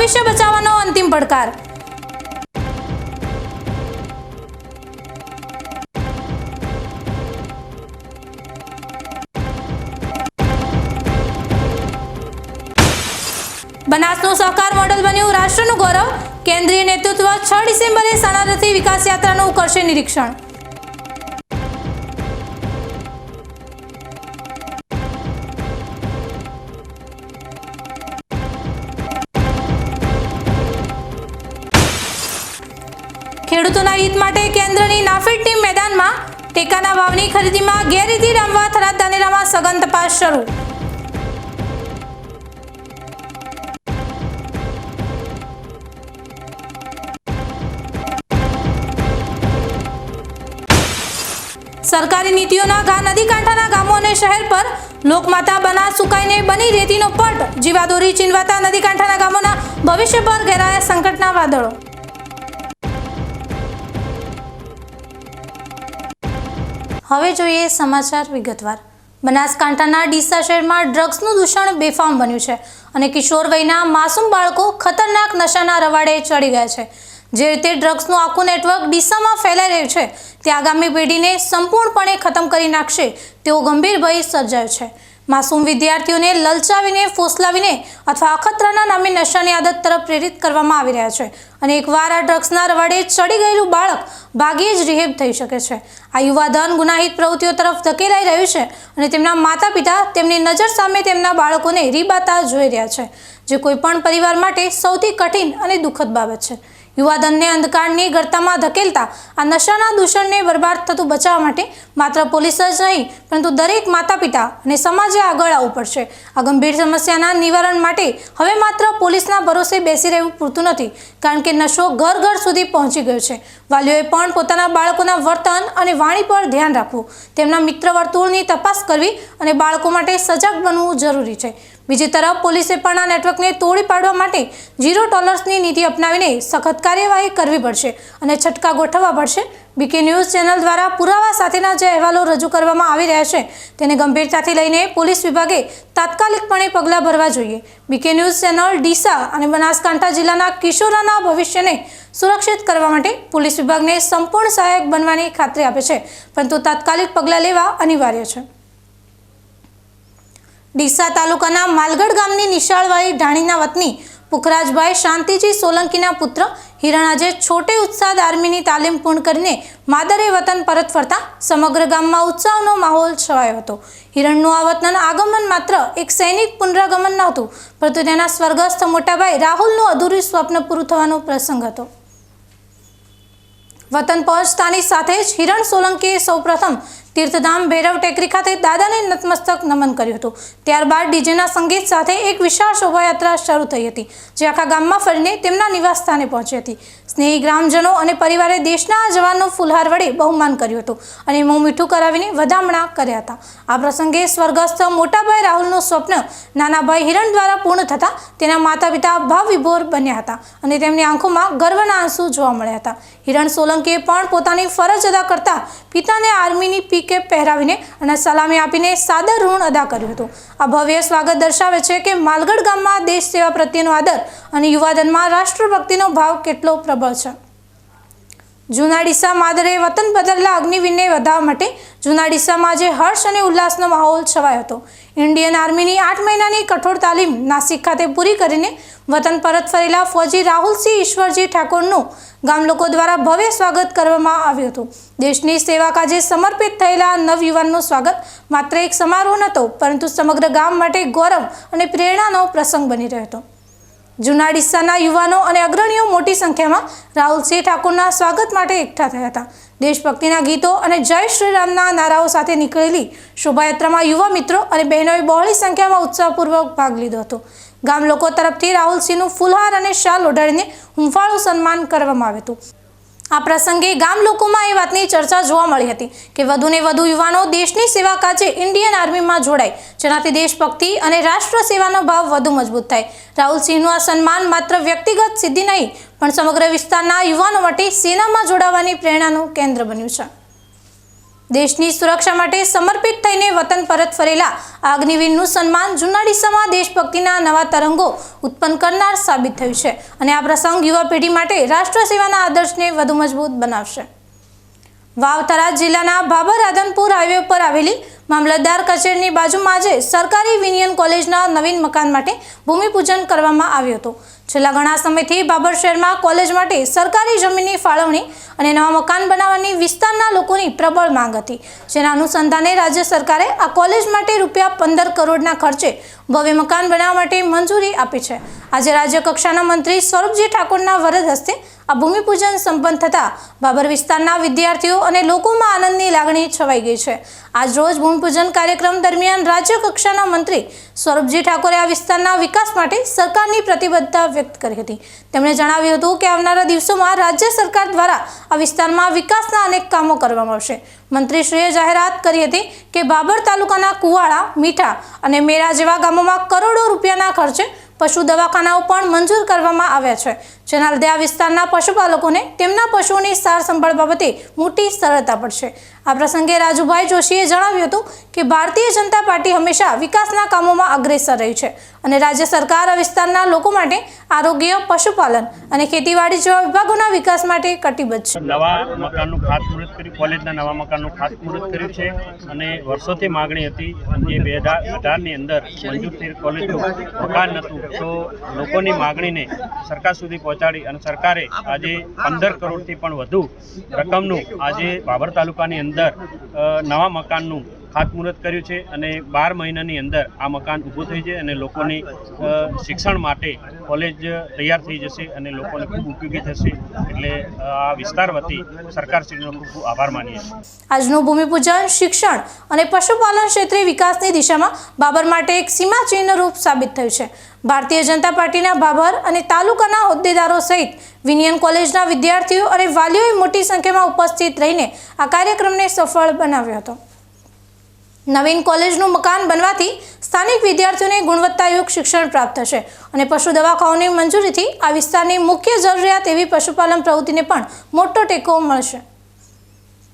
ભવિષ્ય બચાવવાનો અંતિમ પડકાર. બનાસનું સહકાર મોડલ બન્યું રાષ્ટ્રનું ગૌરવ. કેન્દ્રીય નેતૃત્વ છ ડિસેમ્બરે સણારથી વિકાસ યાત્રાનું કરશે નિરીક્ષણ. ખેડૂતોના હિત માટે કેન્દ્રની નાફેડ ટીમ મેદાનમાં ટેકાના ભાવની ખરીદીમાં ગેરરીતિ રમવા થરાદ ધાનેરામાં સઘન તપાસ શરૂ. સરકારી નીતિઓના ઘા નદી કાંઠાના ગામો અને શહેર પર લોકમાતા બનાસ સુકાઈને બની રેતીનો પટ. જીવાદોરી ચીનવાતા નદી કાંઠાના ગામોના ભવિષ્ય પર ઘેરાયા સંકટના વાદળો. હવે જોઈએ સમાચાર વિગતવાર. બનાસકાંઠાના ડીસા શહેરમાં ડ્રગ્સનું દૂષણ બેફામ બન્યું છે અને કિશોર વયના માસૂમ બાળકો ખતરનાક નશાના રવાડે ચડી ગયા છે. જે રીતે ડ્રગ્સનું આખું નેટવર્ક ડીસામાં ફેલાઈ રહ્યું છે, તે આગામી પેઢીને સંપૂર્ણપણે ખતમ કરી નાખશે તેવો ગંભીર ભય સર્જાયો છે. માસૂમ વિદ્યાર્થીઓને લલચાવીને, ફોસલાવીને અથવા અખતરાના નામે નશાની આદત તરફ પ્રેરિત કરવામાં આવી રહ્યા છે. અને એકવાર આ ડ્રગ્સના રવાડે ચડી ગયેલું બાળક ભાગ્યે જ રિહેબ થઈ શકે છે. આ યુવાધન ગુનાહિત પ્રવૃત્તિઓ તરફ ધકેલાઈ રહ્યું છે અને તેમના માતા પિતા તેમની નજર સામે તેમના બાળકોને રીબાતા જોઈ રહ્યા છે, જે કોઈપણ પરિવાર માટે સૌથી કઠિન અને દુઃખદ બાબત છે. યુવાધનને અંધકારની ગર્તામાં ધકેલતા આ નશાના દૂષણને બરબાદ થતું બચાવવા માટે માત્ર પોલીસ જ નહીં, પરંતુ દરેક માતા પિતા અને સમાજે આગળ આવવું પડશે. આ ગંભીર સમસ્યાના નિવારણ માટે હવે માત્ર પોલીસના ભરોસે બેસી રહેવું પૂરતું નથી, કારણ કે નશો ઘર ઘર સુધી પહોંચી ગયો છે. વાલીઓએ પણ પોતાના બાળકોના વર્તન અને વાણી પર ધ્યાન રાખવું, તેમના મિત્ર વર્તુળની તપાસ કરવી અને બાળકો માટે સજાગ બનવું જરૂરી છે. બીજી તરફ પોલીસે પણ આ નેટવર્કને તોડી પાડવા માટે ઝીરો ટોલર્સની નીતિ અપનાવીને સખત કાર્યવાહી કરવી પડશે અને છટકા ગોઠવવા પડશે. બીકે ન્યૂઝ ચેનલ દ્વારા પુરાવા સાથેના જે અહેવાલો રજૂ કરવામાં આવી રહ્યા છે, તેને ગંભીરતાથી લઈને પોલીસ વિભાગે તાત્કાલિકપણે પગલાં ભરવા જોઈએ. બીકે ન્યૂઝ ચેનલ ડીસા અને બનાસકાંઠા જિલ્લાના કિશોરાના ભવિષ્યને સુરક્ષિત કરવા માટે પોલીસ વિભાગને સંપૂર્ણ સહાયક બનવાની ખાતરી આપે છે, પરંતુ તાત્કાલિક પગલાં લેવા અનિવાર્ય છે. ડીસા તાલુકાના માલગઢ ગામની નિશાળવાળી ઢાણીના વતની પુખરાજભાઈ શાંતિજી સોલંકીના પુત્ર હિરણ આજે છોટે ઉત્સાદ આર્મીની તાલીમ પૂર્ણ કરીને માદરે વતન પરત ફરતા સમગ્ર ગામમાં ઉત્સાહનો માહોલ છવાયો હતો. હિરણનું આ વતન આગમન માત્ર એક સૈનિક પુનરાગમન નહોતું, પરંતુ તેના સ્વર્ગસ્થ મોટાભાઈ રાહુલનું અધૂરું સ્વપ્ન પૂરું થવાનો પ્રસંગ હતો. વતન પહોંચતાની સાથે જ હિરણ સોલંકીએ સૌપ્રથમ તીર્થધામ ભૈરવ ટેકરી ખાતે દાદાને નતમસ્તક નમન કર્યું હતું. ત્યારબાદ ડીજેના સંગીત સાથે એક વિશાળ શોભાયાત્રા શરૂ થઈ હતી, જે આખા ગામમાં ફરીને તેમના નિવાસ સ્થાને પહોંચી હતી. સ્નેહી ગ્રામજનો અને પરિવારે દેશના આ જવાનનું ફુલહાર વડે બહુમાન કર્યું હતું અને મોં મીઠું કરાવીને વધામણા કર્યા હતા. આ પ્રસંગે સ્વર્ગસ્થ મોટાભાઈ રાહુલનું સ્વપ્ન નાનાભાઈ હિરણ દ્વારા પૂર્ણ થતાં તેના માતા પિતા ભાવ વિભોર બન્યા હતા અને તેમની આંખોમાં ગર્વના આંસુ જોવા મળ્યા હતા. હિરણ સોલંકીએ પણ પોતાની ફરજ અદા કરતા પિતાને આર્મીની પીકે પહેરાવીને અને સલામી આપીને સાદર ઋણ અદા કર્યું હતું. આ ભવ્ય સ્વાગત દર્શાવે છે કે માલગઢ ગામમાં દેશ સેવા પ્રત્યેનો આદર અને યુવાધનમાં રાષ્ટ્રભક્તિનો ભાવ કેટલો પ્રબળ છે. જૂના ડીસા માદરે વતન બદલના અગ્નિવીરને વધાવવા માટે જૂના ડીસામાં આજે હર્ષ અને ઉલ્લાસનો માહોલ છવાયો હતો. ઇન્ડિયન આર્મીની આઠ મહિનાની કઠોર તાલીમ નાસિક ખાતે પૂરી કરીને વતન પરત ફરેલા ફૌજી રાહુલસિંહ ઈશ્વરજી ઠાકોરનું ગામ લોકો દ્વારા ભવ્ય સ્વાગત કરવામાં આવ્યું હતું. દેશની સેવા કાજે સમર્પિત થયેલા નવયુવાનનું સ્વાગત માત્ર એક સમારોહ નહોતો, પરંતુ સમગ્ર ગામ માટે ગૌરવ અને પ્રેરણાનો પ્રસંગ બની રહ્યો હતો. જૂના ડિસ્સાના યુવાનો અને અગ્રણીઓ મોટી સંખ્યામાં રાહુલસિંહ ઠાકોરના સ્વાગત માટે એકઠા થયા હતા. દેશભક્તિના ગીતો અને જય શ્રી રામના નારાઓ સાથે નીકળેલી શોભાયાત્રામાં યુવા મિત્રો અને બહેનોએ બહોળી સંખ્યામાં ઉત્સાહપૂર્વક ભાગ લીધો હતો. ગામ લોકો તરફથી રાહુલસિંહનું ફૂલહાર અને શાલ ઓઢાડીને હુંફાળું સન્માન કરવામાં આવ્યું હતું. આ પ્રસંગે ગામ લોકોમાં એ વાતની ચર્ચા જોવા મળી હતી કે વધુને વધુ યુવાનો દેશની સેવા કાજે ઇન્ડિયન આર્મીમાં જોડાય, જેનાથી દેશભક્તિ અને રાષ્ટ્ર સેવાનો ભાવ વધુ મજબૂત થાય. રાહુલસિંહનું આ સન્માન માત્ર વ્યક્તિગત સિદ્ધિ નહીં, પણ સમગ્ર વિસ્તારના યુવાનો માટે સેનામાં જોડાવાની પ્રેરણાનું કેન્દ્ર બન્યું છે. દેશની સુરક્ષા માટે સમર્પિત થઈને વતન પરત ફરેલા અગ્નિવીરનું સન્માન જૂના ડીસામાં દેશભક્તિના નવા તરંગો ઉત્પન્ન કરનાર સાબિત થયું છે અને આ પ્રસંગ યુવા પેઢી માટે રાષ્ટ્ર સેવાના આદર્શને વધુ મજબૂત બનાવશે. વાવથરા જિલ્લાના ભાભર રાધનપુર હાઈવે પર આવેલી મામલતદાર કચેરીની બાજુમાં આજે સરકારી વિનિયન કોલેજના નવીન મકાન માટે ભૂમિપૂજન કરવામાં આવ્યું હતું. છેલ્લા ઘણા સમયથી બાબર શહેરમાં કોલેજ માટે સરકારી જમીનની ફાળવણી અને નવા મકાન બનાવવાની વિસ્તારના લોકોની પ્રબળ માંગ હતી. જેના અનુસંધાને રાજ્ય સરકારે આ કોલેજ માટે રૂપિયા પંદર કરોડના ખર્ચે ભવ્ય મકાન બનાવવા માટે મંજૂરી આપી છે. આજે રાજ્ય કક્ષાના મંત્રી સ્વરૂપજી ઠાકોરના વરદ હસ્તે આ ભૂમિપૂજન સંપન્ન થતાં બાબર વિસ્તારના વિદ્યાર્થીઓ અને લોકોમાં આનંદની લાગણી છવાઈ ગઈ છે. આજ રોજ ભૂમિપૂજન કાર્યક્રમ દરમિયાન રાજ્ય કક્ષાના મંત્રી સ્વરૂપજી ઠાકોરે આ વિસ્તારના વિકાસ માટે સરકારની પ્રતિબદ્ધતા વ્યક્ત કરી હતી. તેમણે જણાવ્યું હતું કે આવનારા દિવસોમાં રાજ્ય સરકાર દ્વારા આ વિસ્તારમાં વિકાસના અનેક કામો કરવામાં આવશે. મંત્રીશ્રીએ જાહેરાત કરી હતી કે બાબર તાલુકાના કુવાડા મીઠા અને મેરા જેવા ગામોમાં કરોડો રૂપિયાના ખર્ચે પશુ દવાખાનાઓ પણ મંજૂર કરવામાં આવ્યા છે. જેના લીધે આ વિસ્તારના પશુપાલકોને તેમના પશુઓની સાર સંભાળ બાબતે મોટી સરળતા પડશે. આ પ્રસંગે રાજુભાઈ જોશીએ જણાવ્યું હતું કે ભારતીય જનતા પાર્ટી હંમેશા વિકાસના કામોમાં અગ્રેસર રહી છે અને રાજ્ય સરકાર આ વિસ્તારના લોકો માટે આરોગ્ય, પશુપાલન અને ખેતીવાડી જેવા વિભાગોના વિકાસ માટે કટિબદ્ધ છે. નવા મકાનનું ખાતમુહૂર્ત કર્યું, કોલેજના નવા મકાનનું ખાતમુહૂર્ત કર્યું છે અને વર્ષોથી માગણી હતી જે બે હજાર અંદર મંજૂર થઈ કોલેજનું મકાન નહોતું. તો લોકોની માગણીને સરકાર સુધી પહોંચાડી અને સરકારે આજે પંદર કરોડથી પણ વધુ રકમનું આજે બાબર તાલુકાની અંદર નવા મકાનનું ખાતમુહૂર્ત કર્યું છે અને બાર મહિનાની અંદર આ મકાન ઊભું થઈ જાય અને લોકોની શિક્ષણ માટે કોલેજ તૈયાર થઈ જશે અને લોકોને ખૂબ ઉપયોગી થશે એટલે આ વિસ્તાર વતી સરકારશ્રીનો ખૂબ ખૂબ આભાર માનીએ આજનું ભૂમિપૂજન શિક્ષણ અને પશુપાલન ક્ષેત્રે વિકાસની દિશામાં બાબર માટે એક સીમાચિહ્ન રૂપ સાબિત થયું છે. ભારતીય જનતા પાર્ટીના બાબર અને તાલુકાના હોદ્દેદારો સહિત વિનિયન કોલેજના વિદ્યાર્થીઓ અને વાલીઓએ મોટી સંખ્યામાં ઉપસ્થિત રહીને આ કાર્યક્રમને સફળ બનાવ્યો હતો. નવીન કોલેજનું મકાન બનવાથી સ્થાનિક વિદ્યાર્થીઓને ગુણવત્તાયુક્ત શિક્ષણ પ્રાપ્ત થશે અને પશુ દવાખાઓની મંજૂરીથી આ વિસ્તારની મુખ્ય જરૂરિયાત એવી પશુપાલન પ્રવૃત્તિને પણ મોટો ટેકો મળશે.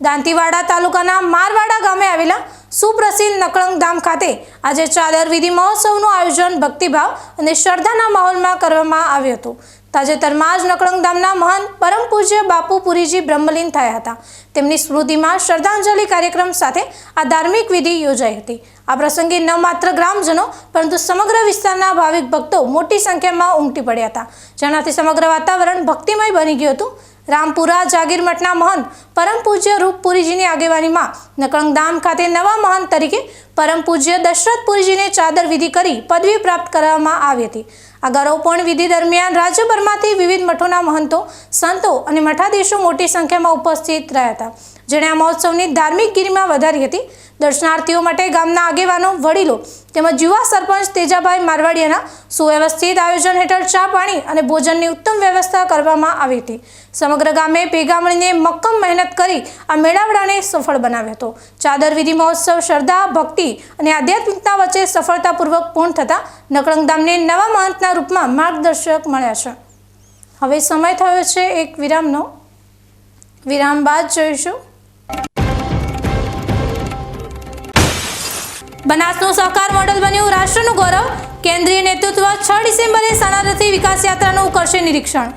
દાંતીવાડા તાલુકાના મારવાડા ગામે આવેલા સુપ્રસિદ્ધ નકળંગ ધામ ખાતે આજે ચાદર વિધિ મહોત્સવનું આયોજન ભક્તિભાવ અને શ્રદ્ધાના માહોલમાં કરવામાં આવ્યું હતું. તાજેતરમાં જ નકળંગ ધામના મહંત પરમ પૂજ્ય બાપુ પુરીજી બ્રહ્મલીન થયા હતા. તેમની સ્મૃતિમાં શ્રદ્ધાંજલિ કાર્યક્રમ સાથે આ ધાર્મિક વિધિ યોજાઈ હતી. આ પ્રસંગે ન માત્ર ગ્રામજનો, પરંતુ સમગ્ર વિસ્તારના ભાવિક ભક્તો મોટી સંખ્યામાં ઉમટી પડ્યા હતા. જેનાથી સમગ્ર વાતાવરણ ભક્તિમય બની ગયું હતું. રામપુરા, જાગીર મઠના મહંત પરમ પૂજ્ય રૂપપુરીજીની આગેવાનીમાં નકળંગધામ ખાતે નવા મહંત તરીકે પરમ પૂજ્ય દશરથ પુરીજીને ચાદર વિધિ કરી પદવી પ્રાપ્ત કરવામાં આવી હતી. આ ગૌરવપૂર્ણ વિધિ દરમિયાન રાજ્યભરમાંથી વિવિધ મઠોના મહંતો, સંતો અને મઠાધીશો મોટી સંખ્યામાં ઉપસ્થિત રહ્યા હતા. જેણે આ મહોત્સવની ધાર્મિક ગિરિમાં વધારી હતી. દર્શનાર્થીઓ માટે ગામના આગેવાનો, વડીલો તેમજ યુવા સરપંચ તેજાભાઈ મારવાડિયાના સુવ્યવસ્થિત આયોજન હેઠળ ચા પાણી અને ભોજનની ઉત્તમ વ્યવસ્થા કરવામાં આવી હતી. સમગ્ર ગામે ભેગા મળીને મક્કમ મહેનત કરી આ મેળાવડાને સફળ બનાવ્યો હતો. ચાદર વિધિ મહોત્સવ શ્રદ્ધા, ભક્તિ અને આધ્યાત્મિકતા વચ્ચે સફળતાપૂર્વક પૂર્ણ થતા નકળંગ ધામને નવા મહંતના રૂપમાં માર્ગદર્શક મળ્યા છે. હવે સમય થયો છે એક વિરામનો. વિરામ બાદ જોઈશું. બનાસનું સહકાર મોડલ બન્યું. રાષ્ટ્રનું ગૌરવ, કેન્દ્રીય નેતૃત્વ, છ ડિસેમ્બરે સાણારથી વિકાસ યાત્રાનું કરશે નિરીક્ષણ.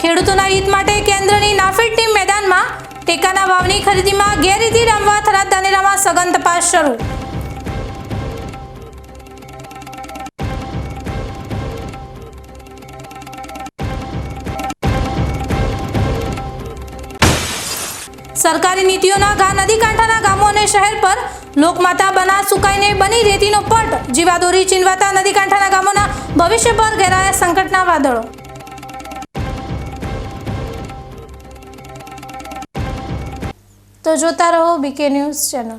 ખેડૂતોના હિત માટે કેન્દ્રની નાફેડ ટીમ મેદાનમાં ટેકાના ભાવની ખરીદીમાં ગેરરીતિ રમવા થરાદ દાનેરામાં સઘન તપાસ શરૂ. સરકારી નીતિઓના ઘા નદી કાંઠાના ગામો અને શહેર પર લોકમાતા બના સુકાઈને બની રેતીનો પટ, જીવાદોરી ચીનવાતા નદી કાંઠાના ગામોના ભવિષ્ય પર ઘેરાયા સંકટના વાદળો. તો જોતા રહો બીકે ન્યૂઝ ચેનલ.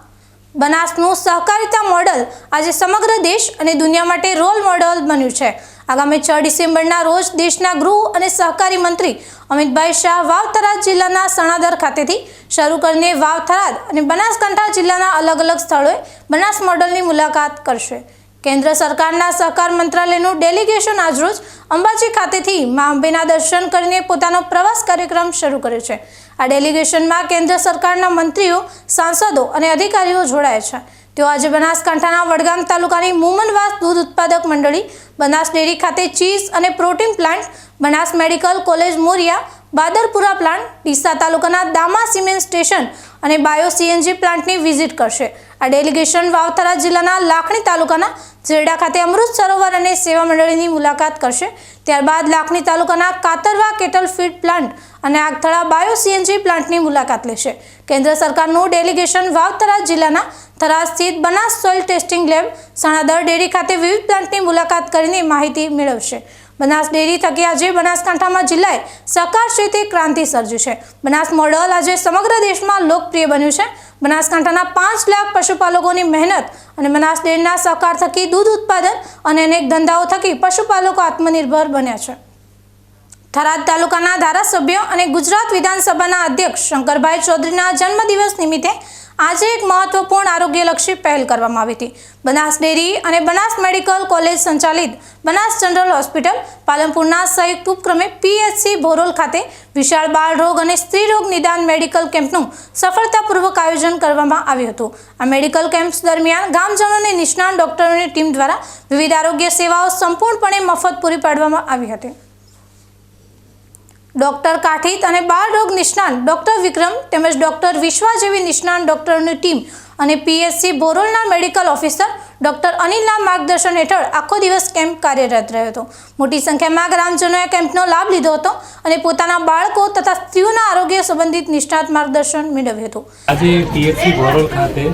બનાસનું સહકારિતા મોડલ આજે સમગ્ર દેશ અને દુનિયા માટે રોલ મોડલ બન્યું છે. આગામી છ ડિસેમ્બરના રોજ દેશના ગૃહ અને સહકારી મંત્રી અમિતભાઈ શાહ વાવ થરાદ જિલ્લાના સણાદર ખાતેથી શરૂ કરીને વાવ થરાદ અને બનાસકાંઠા જિલ્લાના અલગ અલગ સ્થળોએ બનાસ મોડલની મુલાકાત કરશે. કેન્દ્ર સરકારના સહકાર મંત્રાલયનું ડેલિગેશન આજરોજ અંબાજી ખાતેથી મા અંબેના દર્શન કરીને પોતાનો પ્રવાસ કાર્યક્રમ શરૂ કર્યો છે. આ ડેલિગેશનમાં કેન્દ્ર સરકારના મંત્રીઓ, સાંસદો અને અધિકારીઓ જોડાયા છે. તેઓ આજે બનાસકાંઠાના વડગામ તાલુકાની મુમનવાસ દૂધ ઉત્પાદક મંડળી, બનાસ ડેરી ખાતે ચીઝ અને protein plant, Banas medical college Moriya, Badarpura plant, Deesa તાલુકાના દામા સિમેન્ટ સ્ટેશન અને બાયો સીએનજી પ્લાન્ટની વિઝિટ કરશે. આ ડેલિગેશન વાવથરા જિલ્લાના લાખણી તાલુકાના ઝેરડા ખાતે અમૃત સરોવર અને સેવા મંડળીની મુલાકાત કરશે. ત્યારબાદ લાખણી તાલુકાના કાતરવા કેટલ ફીડ પ્લાન્ટ અને આગથળા બાયો સીએનજી પ્લાન્ટની મુલાકાત લેશે. કેન્દ્ર સરકારનું ડેલિગેશન વાવથરા જિલ્લાના થરા સ્થિત Banas soil testing lab, Sanadar dairy ખાતે વિવિધ પ્લાન્ટની મુલાકાત કરીને માહિતી મેળવશે. બનાસ ડેરી થકી આજે બનાસકાંઠામાં જિલ્લાએ સહકાર ક્ષેત્રે ક્રાંતિ સર્જી છે. બનાસ મોડલ આજે સમગ્ર દેશમાં લોકપ્રિય બન્યું છે. બનાસકાંઠાના પાંચ લાખ પશુપાલકોની મહેનત અને બનાસ ડેરીના સહકાર થકી દૂધ ઉત્પાદન અને અનેક ધંધાઓ થકી પશુપાલકો આત્મનિર્ભર બન્યા છે. થરાદ તાલુકાના ધારાસભ્ય અને ગુજરાત વિધાનસભાના અધ્યક્ષ શંકરભાઈ ચૌધરીના જન્મદિવસ નિમિત્તે આજે એક મહત્વપૂર્ણ આરોગ્યલક્ષી પહેલ કરવામાં આવી હતી. બનાસ ડેરી અને બનાસ મેડિકલ કોલેજ સંચાલિત બનાસ જનરલ હોસ્પિટલ પાલનપુરના સંયુક્ત ઉપક્રમે પીએચસી ભોરોલ ખાતે વિશાળ બાળ રોગ અને સ્ત્રી રોગ નિદાન મેડિકલ કેમ્પનું સફળતાપૂર્વક આયોજન કરવામાં આવ્યું હતું. આ મેડિકલ કેમ્પ્સ દરમિયાન ગામજનોને નિષ્ણાત ડોક્ટરોની ટીમ દ્વારા વિવિધ આરોગ્ય સેવાઓ સંપૂર્ણપણે મફત પૂરી પાડવામાં આવી હતી. ડોક્ટર કાઠીત અને બાળ રોગ નિષ્ણાંત ડોક્ટર વિક્રમ તેમજ ડોક્ટર વિશ્વા જેવી નિષ્ણાંત ડોક્ટરની ટીમ અને પીએસસી બોરોલના મેડિકલ ઓફિસર ડોક્ટર અનિલના માર્ગદર્શન હેઠળ આખો દિવસ કેમ્પ કાર્યરત રહ્યો હતો. મોટી સંખ્યામાં ગ્રામજનોએ કેમ્પનો લાભ લીધો હતો અને પોતાના બાળકો તથા સ્ત્રીઓના આરોગ્ય સંબંધિત નિષ્ણાત માર્ગદર્શન મેળવ્યું હતું. આજે પીએચસી ભોરોલ ખાતે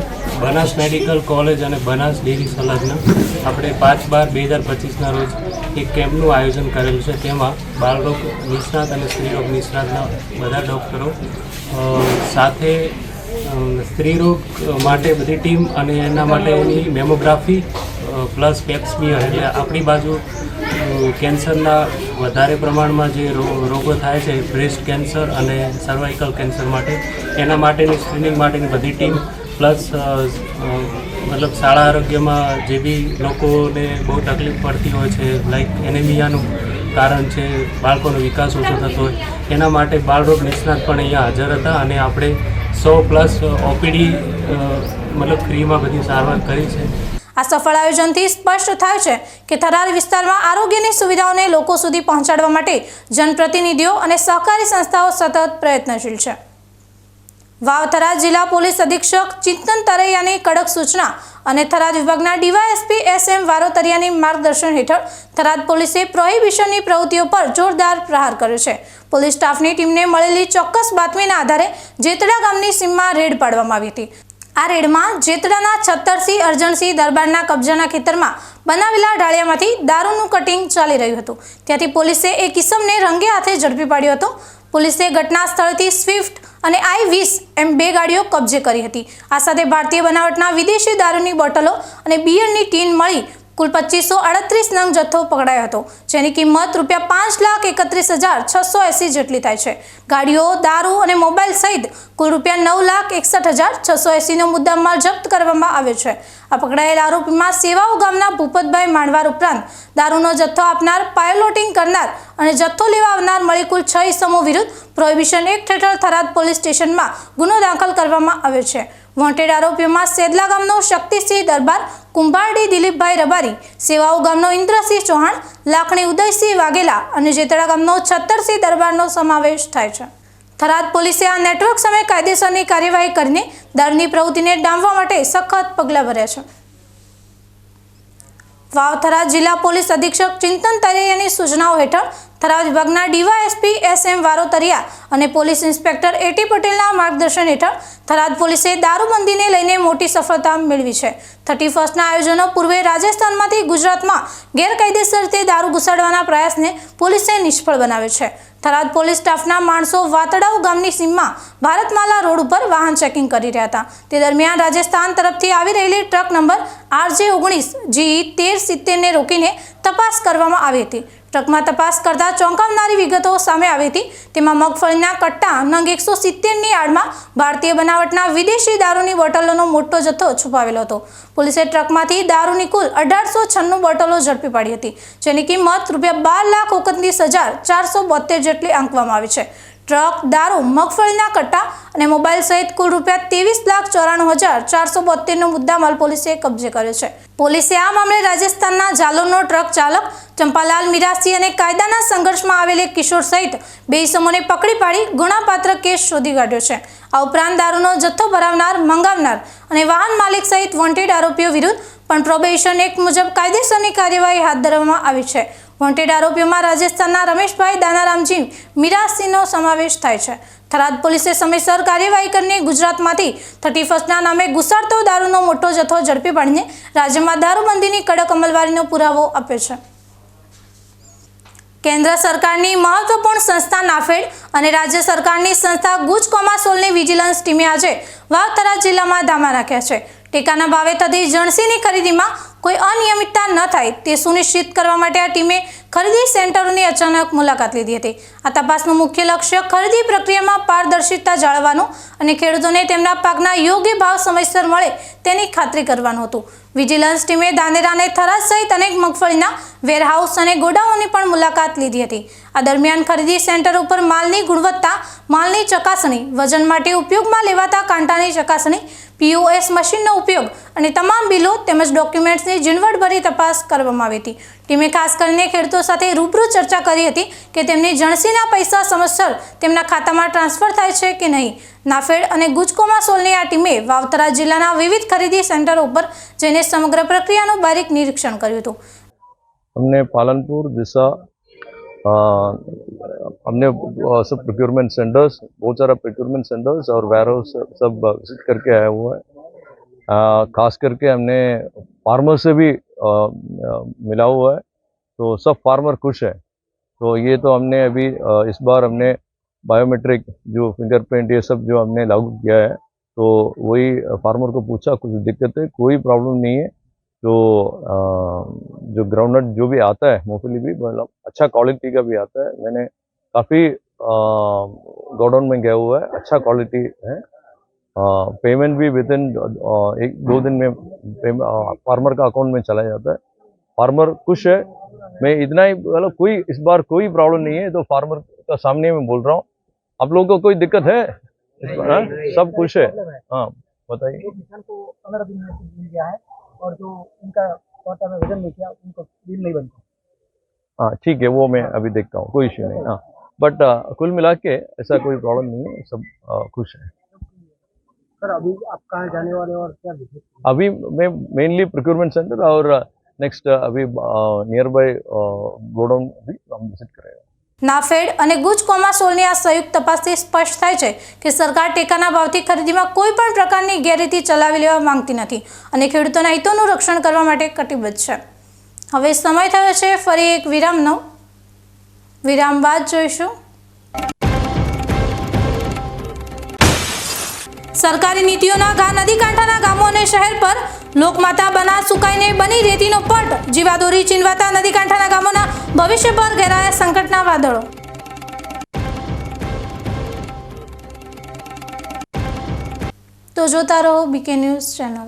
બનાસ મેડિકલ કોલેજ અને બનાસ ડેરી સંલગ્ન આપણે પાંચ બાર બે હજાર પચીસના રોજ એક કેમ્પનું આયોજન કરેલું છે. તેમાં બાળરોગ નિષ્ણાત અને સ્ત્રીરોગ નિષ્ણાતના બધા ડૉક્ટરો સાથે સ્ત્રીરોગ માટે બધી ટીમ અને એના માટેની મેમોગ્રાફી પ્લસ પેપ્સમિયર એટલે આપણી બાજુ કેન્સરના વધારે પ્રમાણમાં જે રોગો થાય છે, બ્રેસ્ટ કેન્સર અને સર્વાઇકલ કેન્સર માટે, એના માટેની સ્ક્રીનિંગ માટેની બધી ટીમ, પ્લસ મતલબ શાળા આરોગ્યમાં જે બી લોકોને બહુ તકલીફ પડતી હોય છે, લાઈક એનેમિયાનું કારણ છે, બાળકોનો વિકાસ ઓછો થતો હોય, એના માટે બાળરોગ નિષ્ણાત પણ અહીંયા હાજર હતા અને આપણે સો પ્લસ ઓપીડી મતલબ ફ્રીમાં બધી સારવાર કરી છે. આ સફળ આયોજનથી સ્પષ્ટ થાય છે કે થરાદ વિસ્તારમાં આરોગ્યની સુવિધાઓને લોકો સુધી પહોંચાડવા માટે જનપ્રતિનિધિઓ અને સહકારી સંસ્થાઓ સતત પ્રયત્નશીલ છે. વાવ થરાદ જિલ્લા પોલીસ અધિક્ષક ચિંતન તરૈયાની કડક સૂચના અને થરાદ વિભાગના ડીવાયએસપી એસ એમ વારોતરિયાની માર્ગદર્શન હેઠળ થરાદ પોલીસે પ્રોહિબિશનની પ્રવૃત્તિઓ પર જોરદાર પ્રહાર કર્યો છે. પોલીસ સ્ટાફની ટીમને મળેલી ચોક્કસ બાતમીના આધારે જેતડા ગામની સીમમાં રેડ પાડવામાં આવી હતી. આ રેડમાં જેતડાના છત્તરસિંહ, અરજણસિંહ દરબારના કબજાના ખેતરમાં બનાવેલા ઢાળિયામાંથી દારૂનું કટિંગ ચાલી રહ્યું હતું. ત્યાંથી પોલીસે એક કિસમને રંગે હાથે ઝડપી પાડ્યો હતો. પોલીસે ઘટના સ્થળથી સ્વિફ્ટ અને આઈ વીસ એમ બે ગાડીઓ કબજે કરી હતી. આ સાથે ભારતીય બનાવટના વિદેશી દારૂની બોટલો અને બિયરની ટીન મળી કુલ પચીસો અડત્રીસ નંગ જથ્થો પકડાયો હતો. જેની કિંમત રૂપિયા પાંચ લાખ એકત્રીસ હજાર છસો એંસી જેટલી થાય છે. ગાડીઓ, દારૂ અને મોબાઈલ સહિત કુલ રૂપિયા નવ લાખ એકસઠ હજાર છસો એંસીનો મુદ્દામાલ જપ્ત કરવામાં આવ્યો છે. આ પકડાયેલ આરોપીમાં સેવાઓ ગામના ભૂપતભાઈ માંડવાર ઉપરાંત દારૂનો જથ્થો આપનાર, પાયલોટિંગ કરનાર અને જથ્થો લેવા આવનાર મળી કુલ છ ઇસમો વિરુદ્ધ પ્રોહિબિશન એક્ટ હેઠળ થરાદ પોલીસ સ્ટેશનમાં ગુનો દાખલ કરવામાં આવ્યો છે. વોન્ટેડ આરોપીઓમાં સેદલા ગામનો શક્તિસિંહ દરબાર, કુંભારડી દિલીપભાઈ રબારી, સેવાઓ ગામનો ઇન્દ્રસિંહ ચૌહાણ, લાખણી ઉદયસિંહ વાઘેલા અને જેતળા ગામનો છત્તરસિંહ દરબારનો સમાવેશ થાય છે. થરાદ પોલીસે આ નેટવર્ક સામે કાયદેસરની કાર્યવાહી કરીને દરની પ્રવૃત્તિને ડામવા માટે સખત પગલાં ભર્યા છે. વાવ થરાદ જિલ્લા પોલીસ અધિક્ષક ચિંતન તરૈયાની સૂચનાઓ હેઠળ થરાદ વિભાગના ડીવાયએસપી એસ એમ વારોતરિયા અને પોલીસ ઇન્સ્પેક્ટર એટી પટેલના માર્ગદર્શન હેઠળ થરાદ પોલીસે દારૂબંધીને લઈને મોટી સફળતા મેળવી છે. થર્ટી ફર્સ્ટના આયોજનો પૂર્વે રાજસ્થાનમાંથી ગુજરાતમાં ગેરકાયદેસર રીતે દારૂ ઘુસાડવાના પ્રયાસને પોલીસે નિષ્ફળ બનાવ્યો છે. થરાદ પોલીસ સ્ટાફના માણસો વાતડાઉ ગામની સીમમાં ભારતમાલા રોડ ઉપર વાહન ચેકિંગ કરી રહ્યા હતા. તે દરમિયાન રાજસ્થાન તરફથી આવી રહેલી ટ્રક નંબર આરજે ઓગણીસ જી તેર સિત્તેરને રોકીને તપાસ કરવામાં આવી હતી. ટ્રકમાં તપાસ કરતા ચોંકાવનારી વિગતો સામે આવી હતી. તેમાં મગફળીના કટ્ટા નંગ એકસો સિત્તેરની આડમાં ભારતીય બનાવટના વિદેશી દારૂની બોટલોનો મોટો જથ્થો છુપાવેલો હતો. પોલીસે ટ્રકમાંથી દારૂની કુલ અઢારસો છન્નું બોટલો ઝડપી પાડી હતી, જેની કિંમત રૂપિયા બાર લાખ ઓગણત્રીસ હજાર ચારસો બોતેર જેટલી આંકવામાં આવી છે. ટ્રક, દારૂ, મગફળીના કટ્ટા અને મોબાઈલ સહિત કુલ રૂપિયા ત્રેવીસ લાખ ચોરાણું હજાર ચારસો બોતેરનો મુદ્દામાલ પોલીસે કબજે કર્યો છે. પોલીસે આ મામલે રાજસ્થાનના જાલોરનો ટ્રક ચાલક, ચંપાલાલ મિરાસી અને કાયદાના સંઘર્ષમાં આવેલ એક કિશોર સહિત બે ઇસમોને પકડી પાડી ગુણાપાત્ર કેસ શોધી કાઢ્યો છે. આ ઉપરાંત દારૂનો જથ્થો ભરાવનાર, મંગાવનાર અને વાહન માલિક સહિત વોન્ટેડ આરોપીઓ વિરુદ્ધ પણ પ્રોબેશન એક મુજબ કાયદેસરની કાર્યવાહી હાથ ધરવામાં આવી છે. વોન્ટેડ આરોપીઓમાં રાજસ્થાનના રમેશભાઈ દાનારામજી મીરાસિંહનો સમાવેશ થાય છે. થરાદ પોલીસે સમયસર કાર્યવાહી કરીને ગુજરાતમાંથી થર્ટી ફર્સ્ટના નામે ઘુસાડતો દારૂનો મોટો જથ્થો ઝડપી પાડીને રાજ્યમાં દારૂબંધીની કડક અમલવારીનો પુરાવો આપ્યો છે. કેન્દ્ર સરકારની મહત્વપૂર્ણ સંસ્થા નાફેડ અને રાજ્ય સરકારની સંસ્થા ગુજ કોમાસોલની વિજિલન્સ ટીમે આજે વાવથરા જિલ્લામાં ધામા રાખ્યા છે. ટેકાના ભાવે થતી જણસીની ખરીદીમાં કોઈ અનિયમિતતા ન થાય તે સુનિશ્ચિત કરવા માટે આ ટીમે ખરીદી સેન્ટરોની અચાનક મુલાકાત લીધી હતી. આ તપાસનું મુખ્ય લક્ષ્ય ખરીદી પ્રક્રિયામાં પારદર્શિતા જાળવવાનું અને ખેડૂતોને તેમના પાકના યોગ્ય ભાવ સમયસર મળે તેની ખાતરી કરવાનું હતું. વિજિલન્સ ટીમે દાનેરાને થરાદ સહિત અનેક મગફળીના વેરહાઉસ અને ગોડાઉનની પણ મુલાકાત લીધી હતી. આ દરમિયાન ખરીદી સેન્ટર ઉપર માલની ગુણવત્તા, માલની ચકાસણી, વજન માટે ઉપયોગમાં લેવાતા કાંટાની ચકાસણી પીઓએસ મશીનનો ઉપયોગ અને તમામ બિલો તેમજ ડોક્યુમેન્ટ્સની ઝીણવટભરી તપાસ કરવામાં આવી હતી. ટીમે ખાસ કરીને ખેડૂતો સાથે રૂબરૂ ચર્ચા કરી હતી કે તેમની જણસીના પૈસા સમયસર તેમના ખાતામાં ટ્રાન્સફર થાય છે કે નહીં. નાફેડ અને ગુજકોમાસોલની આ ટીમે વાવતરા જિલ્લાના વિવિધ ખરીદી સેન્ટરો ઉપર જઈને સમગ્ર પ્રક્રિયાનું બારીક નિરીક્ષણ કર્યું હતું. અમને પાલનપુર દિશા हमने सब प्रोक्योरमेंट सेंटर्स बहुत सारा प्रोक्योरमेंट सेंटर्स और वेयर हाउस सब विज़िट करके आया हुआ है। खास करके हमने फार्मर से भी अ, मिला हुआ है। तो सब फार्मर खुश है। तो ये तो हमने अभी अ, इस बार हमने बायोमेट्रिक जो फिंगरप्रिंट ये सब जो हमने लागू किया है तो वही फार्मर को पूछा कुछ दिक्कत है कोई प्रॉब्लम नहीं है। अ, जो ग्राउंडनट जो भी आता है मूंगफली भी मतलब अच्छा क्वालिटी का भी आता है। मैंने काफ़ी गोडाउन में गया हुआ है अच्छा क्वालिटी है। पेमेंट भी विद इन एक दो दिन में फार्मर का अकाउंट में चला जाता है। फार्मर खुश है। मैं इतना ही मतलब कोई इस बार कोई प्रॉब्लम नहीं है तो फार्मर का सामने में बोल रहा हूँ। आप लोगों को कोई दिक्कत है? इस पर, हाँ? सब खुश है। हाँ बताइए। और जो उनका क्वार्टर में वज़न नहीं किया उनको बिल नहीं बनता हाँ ठीक है वो मैं अभी देखता हूँ कोई इश्यू नहीं हाँ। बट कुल मिला के ऐसा कोई प्रॉब्लम नहीं है सब अ, खुश है। सर अभी आप कहाँ जाने वाले और क्या अभी मैं मेनली प्रोक्योरमेंट सेंटर और नेक्स्ट अभी नियर बाय गोडाउन भी हम विज़िट करेंगे નાફેડ અને ગુજ કોમાસોલની આ સંયુક્ત તપાસથી સ્પષ્ટ થાય છે કે સરકાર ટેકાના ભાવથી ખરીદીમાં કોઈ પણ પ્રકારની ગેરરીતિ ચલાવી લેવા માંગતી નથી અને ખેડૂતોના હિતોનું રક્ષણ કરવા માટે કટિબદ્ધ છે. હવે સમય થયો છે ફરી એક વિરામનો. વિરામ બાદ જોઈશું. સરકારી નીતિઓના ઘા નદી કાંઠાના ગામો અને શહેર પર લોકમાતા બનાસ સુકાઈને બની રેતીનો પટ, જીવાદોરી ચીનવાતા નદી કાંઠાના ગામોના ભવિષ્ય પર ઘેરાયા સંકટના વાદળો. તો જોતા રહો બીકે ન્યૂઝ ચેનલ.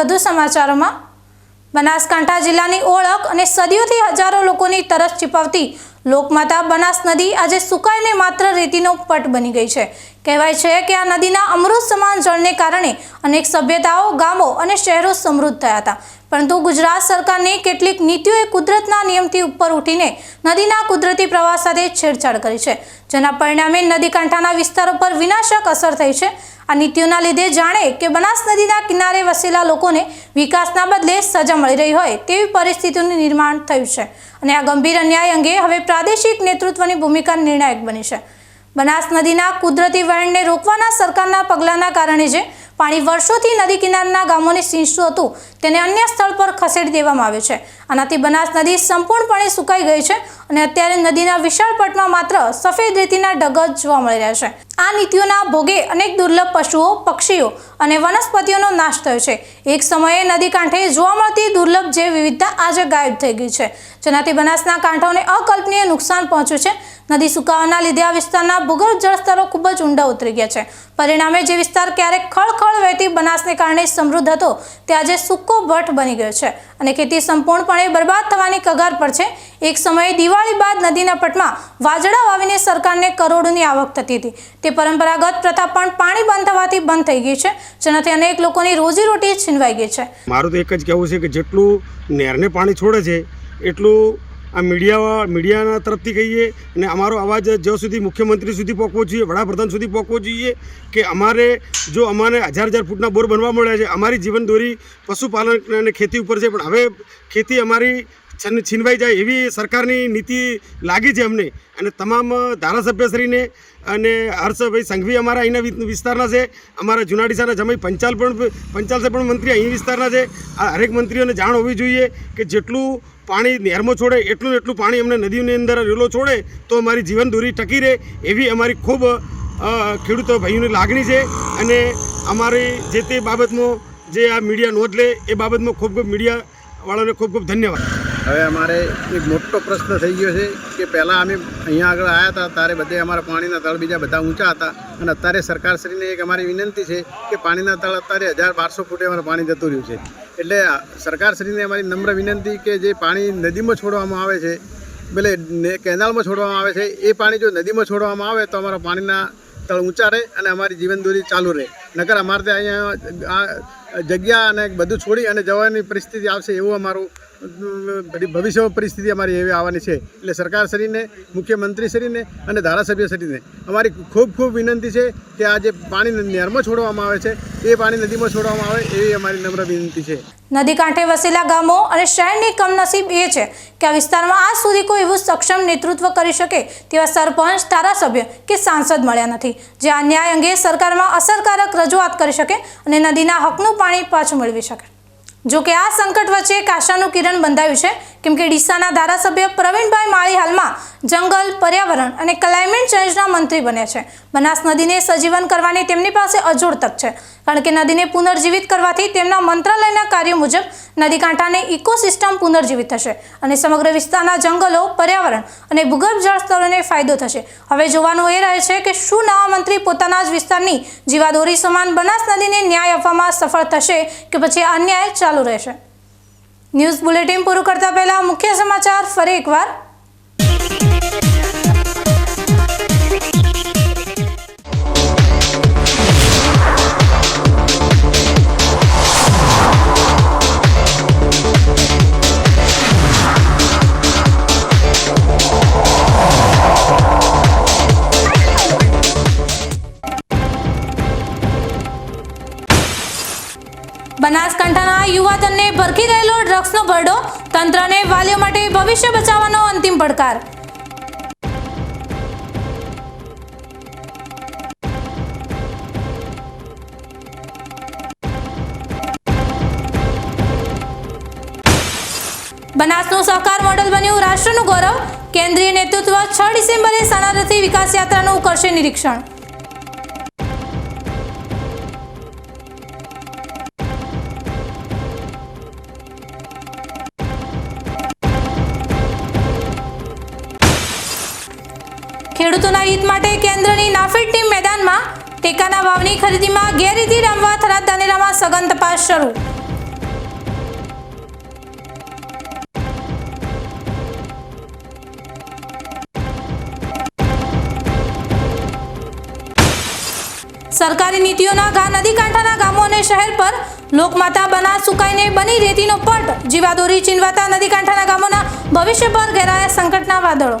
વધુ સમાચારોમાં, બનાસકાંઠા જિલ્લાની ઓળખ અને સદીઓથી હજારો લોકોની તરસ છીપાવતી લોકમાતા બનાસ નદી આજે સુકાઈને માત્ર રેતીનો પટ બની ગઈ છે. કહેવાય છે કે આ નદીના અમૃત સમાન જળને કારણે અનેક સભ્યતાઓ, ગામો અને શહેરો સમૃદ્ધ થયા હતા. પરંતુ ગુજરાત સરકારની કેટલીક નીતિઓએ કુદરતના નિયમથી ઉપર ઉઠીને નદીના કુદરતી પ્રવાહ સાથે છેડછાડ કરી છે, જેના પરિણામે નદી કાંઠાના વિસ્તારો પર વિનાશક અસર થઈ છે. આ નીતિઓના લીધે જાણે કે બનાસ નદીના કિનારે વસેલા લોકોને વિકાસના બદલે સજા મળી રહી હોય તેવી પરિસ્થિતિનું નિર્માણ થયું છે. અને આ ગંભીર અન્યાય અંગે હવે પ્રાદેશિક નેતૃત્વની ભૂમિકા નિર્ણાયક બની છે. બનાસ નદીના કુદરતી વહેણને રોકવાના સરકારના પગલાંના કારણે જે પાણી વર્ષોથી નદી કિનારના ગામોને સિંચતું હતું, તેને અન્ય સ્થળ પર ખસેડી દેવામાં આવ્યું છે. આનાથી બનાસ નદી સંપૂર્ણપણે સુકાઈ ગઈ છે અને અત્યારે નદીના વિશાળ પટમાં માત્ર સફેદ રેતીના ઢગજ જોવા મળી રહ્યા છે. આ નીતિઓના ભોગે અનેક દુર્લભ પશુઓ, પક્ષીઓ અને વનસ્પતિઓનો નાશ થયો છે. એક સમયે નદી કાંઠે જોવા મળતી દુર્લભ જે વિવિધતા આજે ગાયબ થઈ ગઈ છે, જેનાથી બનાસના કાંઠાઓને અકલ્પનીય નુકસાન પહોંચ્યું છે. નદી સુકાવાના લીધે આ વિસ્તારના ભૂગર્ભ જળસ્તરો ખૂબ જ ઊંડા ઉતરી ગયા છે. પરિણામે જે વિસ્તાર ક્યારેક ખળખળ વહેતી બનાસને કારણે સમૃદ્ધ હતો, તે આજે સૂકો ભટ્ટ બની ગયો છે અને ખેતી સંપૂર્ણપણે બરબાદ થવાની કગાર પર છે. એક સમયે દિવાળી બાદ નદીના પટમાં વાજડા વાવીને સરકારને કરોડોની આવક થતી હતી. તે પરંપરાગત પ્રથા પણ પાણી બંધ થવાથી બંધ થઈ ગઈ છે, જેનાથી અનેક લોકોની રોજીરોટી છીનવાઈ ગઈ છે. મારું તો એક જ કહેવું છે કે જેટલું નહેરને પાણી છોડે છે, એટલું આ મીડિયા મીડિયાના તરફથી કહીએ અને અમારો અવાજ જ્યાં સુધી મુખ્યમંત્રી સુધી પહોંચવો જોઈએ, વડાપ્રધાન સુધી પહોંચવો જોઈએ કે અમારે જો અમારે હજાર હજાર ફૂટના બોર બનવા મળ્યા છે, અમારી જીવનદોરી પશુપાલન અને ખેતી ઉપર છે, પણ હવે ખેતી અમારી છન- છીનવાઈ જાય એવી સરકારની નીતિ લાગી છે અમને. અને તમામ ધારાસભ્યશ્રીને અને હર્ષભાઈ સંઘવી અમારા અહીંના વિસ્તારના છે, અમારા જુનાડીસાના જમાઈ પંચાલ પણ પંચાલ પણ મંત્રી અહીં વિસ્તારના છે. આ હરેક મંત્રીઓને જાણ હોવી જોઈએ કે જેટલું પાણી નહેરમાં છોડે, એટલું એટલું પાણી અમને નદીની અંદર રેલો છોડે, તો અમારી જીવન દોરી ટકી રહે એવી અમારી ખૂબ ખેડૂતો ભાઈઓની લાગણી છે. અને અમારી જે તે બાબતમાં જે આ મીડિયા નોંધ લે, એ બાબતમાં ખૂબ ખૂબ મીડિયાવાળાને ખૂબ ખૂબ ધન્યવાદ. હવે અમારે એક મોટો પ્રશ્ન થઈ ગયો છે કે પહેલાં અમે અહીંયા આગળ આવ્યા હતા, ત્યારે બધે અમારા પાણીના તળ બીજા બધા ઊંચા હતા. અને અત્યારે સરકારશ્રીને એક અમારી વિનંતી છે કે પાણીના તળ અત્યારે હજાર બારસો ફૂટે અમારે પાણી જતું રહ્યું છે. એટલે સરકારશ્રીને અમારી નમ્ર વિનંતી કે જે પાણી નદીમાં છોડવામાં આવે છે, ભલે કેનાલમાં છોડવામાં આવે છે, એ પાણી જો નદીમાં છોડવામાં આવે તો અમારા પાણીના તળ ઊંચા રહે અને અમારી જીવનદોરી ચાલુ રહે. નકર અમારે ત્યાં અહીંયા જગ્યા અને બધું છોડી અને જવાની પરિસ્થિતિ આવશે એવું અમારું બધી ભવિષ્ય પરિસ્થિતિ અમારી એવી આવવાની છે. એટલે સરકારશ્રીને, મુખ્યમંત્રીશ્રીને અને ધારાસભ્યશ્રીને અમારી ખૂબ ખૂબ વિનંતી છે કે આ જે પાણી નહેરમાં છોડવામાં આવે છે, એ પાણી નદીમાં છોડવામાં આવે એવી અમારી નમ્ર વિનંતી છે. નદી કાંઠે વસેલા ગામો અને શહેરની કમનસીબ એ છે કે આ વિસ્તારમાં આજ સુધી કોઈ એવું સક્ષમ નેતૃત્વ કરી શકે તેવા સરપંચ, ધારાસભ્ય કે સાંસદ મળ્યા નથી. જે આ ન્યાય અંગે સરકારમાં અસરકારક રજૂઆત કરી શકે અને નદીના હકનું પાણી પાછું મેળવી શકે. જો કે આ સંકટ વચ્ચે કાશાનું કિરણ બંધાયું છે. કેમ કે ડીસાના ધારાસભ્ય પ્રવીણભાઈ માળી હાલમાં જંગલ, પર્યાવરણ અને ક્લાઇમેટ ચેન્જના મંત્રી બન્યા છે. બનાસ નદીને સજીવન કરવાની તેમની પાસે અજોડ તક છે. કારણ કે નદીને પુનર્જીવિત કરવાથી તેમના મંત્રાલયના કાર્યો મુજબ નદી કાંઠાને ઇકોસિસ્ટમ પુનર્જીવિત થશે અને સમગ્ર વિસ્તારના જંગલો, પર્યાવરણ અને ભૂગર્ભ જળ સ્તરોને ફાયદો થશે. હવે જોવાનું એ રહે છે કે શું નવા મંત્રી પોતાના જ વિસ્તારની જીવાદોરી સમાન બનાસ નદીને ન્યાય આપવામાં સફળ થશે કે પછી અન્યાય ચાલુ રહેશે? ન્યૂઝ બુલેટિન પૂરું કરતા પહેલા મુખ્ય સમાચાર ફરી એકવાર. ડ્રગ્સનો ભરડો, તંત્રને વાલીઓ માટે ભવિષ્ય બચાવવાનો અંતિમ પડકાર. બનાસનું સહકાર મોડલ બન્યું રાષ્ટ્રનું ગૌરવ. કેન્દ્રીય નેતૃત્વ છ ડિસેમ્બરે સનારથી વિકાસ યાત્રાનું કરશે નિરીક્ષણ. ખેડૂતોના હિત માટે કેન્દ્રની નાફેડ ટીમ મેદાનમાં ટેકાના વાવની ખરીદીમાં ગેરરીતિ રમવા થરાદ ધાનેરામાં સઘન તપાસ શરૂ. સરકારી નીતિઓના ઘા નદી કાંઠાના ગામો અને શહેર પર લોકમાતા બના સુકાઈને બની રેતીનો પટ, જીવાદોરી ચીનવાતા નદી કાંઠાના ગામોના ભવિષ્ય પર ઘેરાયા સંકટના વાદળો.